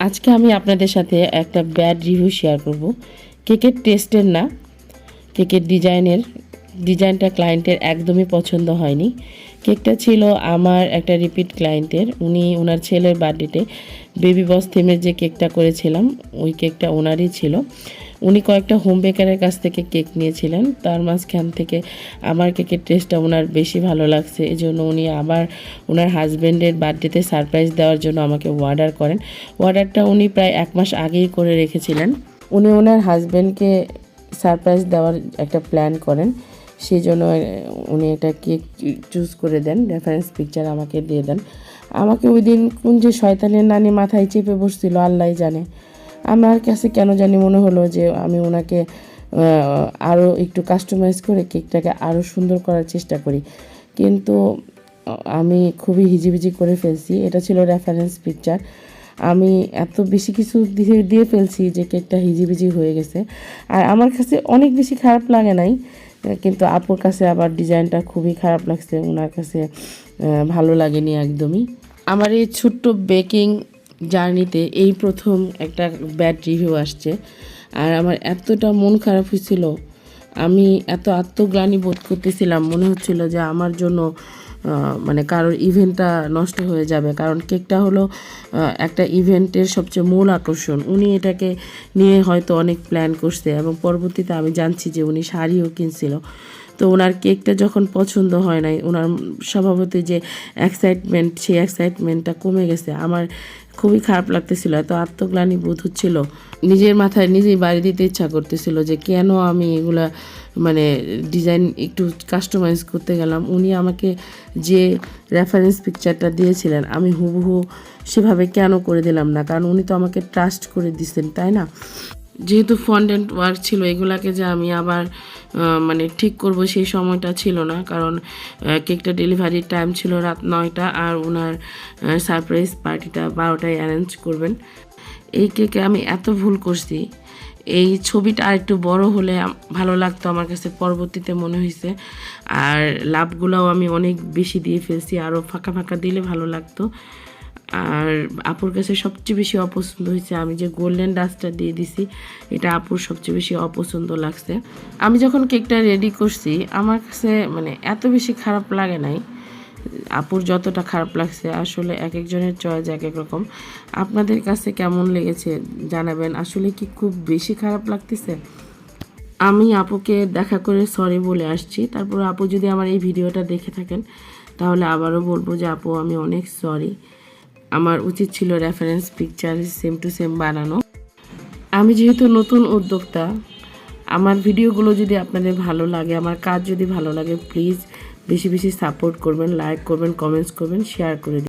আজকে আমি আপনাদের সাথে একটা ব্যাড রিভিউ শেয়ার করব। কেকের টেস্টের না কেকের ডিজাইনের ডিজাইনটা ক্লায়েন্টের একদমই পছন্দ হয়নি। কেকটা ছিল আমার একটা রিপিট ক্লায়েন্টের উনি ওনার ছেলের বার্থডেতে বেবি বস থিমের যে কেকটা করেছিলাম, ওই কেকটা ওনারই ছিল। উনি কয়েকটা হোম বেকারের কাছ থেকে কেক নিয়েছিলেন। তার মাঝখান থেকে আমার কেকের টেস্টটা ওনার বেশি ভালো লাগছে। এই জন্য উনি আবার ওনার হাজব্যান্ডের বার্থডেতে সারপ্রাইজ দেওয়ার জন্য আমাকে অর্ডার করেন। অর্ডারটা উনি প্রায় এক মাস আগেই করে রেখেছিলেন। উনি ওনার হাজব্যান্ডকে সারপ্রাইজ দেওয়ার একটা প্ল্যান করেন। সেই জন্য উনি একটা কেক চুজ করে দেন রেফারেন্স পিকচার আমাকে দিয়ে দেন। আমাকে ওই দিন কোন যে শয়তানের নানি মাথায় চেপে বসছিল আল্লাহ জানে। আমার কাছে কেন জানি মনে হলো যে আমি ওনাকে আরও একটু কাস্টমাইজ করে কেকটাকে আরও সুন্দর করার চেষ্টা করি। কিন্তু আমি খুবই হিজিবিজি করে ফেলছি। এটা ছিল রেফারেন্স পিকচার আমি এত বেশি কিছু দিয়ে দিয়ে ফেলছি যে কেকটা হিজিবিজি হয়ে গেছে। আর আমার কাছে অনেক বেশি খারাপ লাগে নাই। কিন্তু আপুর কাছে আবার ডিজাইনটা খুবই খারাপ লাগছে ওনার কাছে ভালো লাগেনি একদমই। আমার এই ছোট্ট বেকিং জার্নিতে এই প্রথম একটা ব্যাড রিভিউ আসছে, আর আমার এতটা মন খারাপ হয়েছিল। আমি এত আত্মগ্লানি বোধ করতেছিলাম, মনে হচ্ছিল যে আমার জন্য মানে কারোর ইভেন্টটা নষ্ট হয়ে যাবে। কারণ কেকটা হলো একটা ইভেন্টের সবচেয়ে মূল আকর্ষণ। উনি এটাকে নিয়ে হয়তো অনেক প্ল্যান করছে এবং পরবর্তীতে আমি জানছি যে উনি শাড়িও কিনছিল। তো ওনার কেকটা যখন পছন্দ হয় নাই, ওনার স্বভাবতই যে এক্সাইটমেন্ট সেই এক্সাইটমেন্টটা কমে গেছে। আমার খুবই খারাপ লাগতেছিল, এত আত্মগ্লানি বোধ হচ্ছিল। নিজের মাথায় নিজেই বাড়ি দিতে ইচ্ছা করতেছিল যে কেন আমি এগুলা মানে ডিজাইন একটু কাস্টমাইজ করতে গেলাম। উনি আমাকে যে রেফারেন্স পিকচারটা দিয়েছিলেন, আমি হুবহু সেভাবে কেন করে দিলাম না? কারণ উনি তো আমাকে ট্রাস্ট করে দিচ্ছেন তাই না? যেহেতু ফন্ডেন্ট ওয়ার্ক ছিল, এগুলাকে যে আমি আবার মানে ঠিক করব সেই সময়টা ছিল না। কারণ কেকটা ডেলিভারির টাইম ছিল রাত নয়টা আর ওনার সারপ্রাইজ পার্টিটা বারোটায় অ্যারেঞ্জ করবেন। এই কেকে আমি এত ভুল করছি। এই ছবিটা আর একটু বড় হলে ভালো লাগতো আমার কাছে পরবর্তীতে মনে হয়েছে আর লাভগুলোও আমি অনেক বেশি দিয়ে ফেলছি আরও ফাঁকা ফাঁকা দিলে ভালো লাগতো। আর আপুর কাছে সবচেয়ে বেশি অপছন্দ হয়েছে, আমি যে গোল্ডেন ডাস্টটা দিয়ে দিছি, এটা আপুর সবচেয়ে বেশি অপছন্দ লাগছে। আমি যখন কেকটা রেডি করছি, আমার কাছে মানে এত বেশি খারাপ লাগে নাই। আপুর যতটা খারাপ লাগছে, আসলে এক একজনের চয়েস এক এক রকম। আপনাদের কাছে কেমন লেগেছে জানাবেন, আসলে কি খুব বেশি খারাপ লাগতেছে? আমি আপুকে দেখা করে সরি বলে আসছি, তারপর আপু যদি আমার এই ভিডিওটা দেখে থাকেন, তাহলে আবারও বলব যে আপু, আমি অনেক সরি আমার উচিত ছিল reference picture same to same বানানো। আমি যেহেতু নতুন উদ্যোক্তা, আমার ভিডিওগুলো যদি আপনাদের ভালো লাগে, আমার কাজ যদি ভালো লাগে প্লিজ বেশি বেশি সাপোর্ট করবেন লাইক করবেন কমেন্টস করবেন শেয়ার করে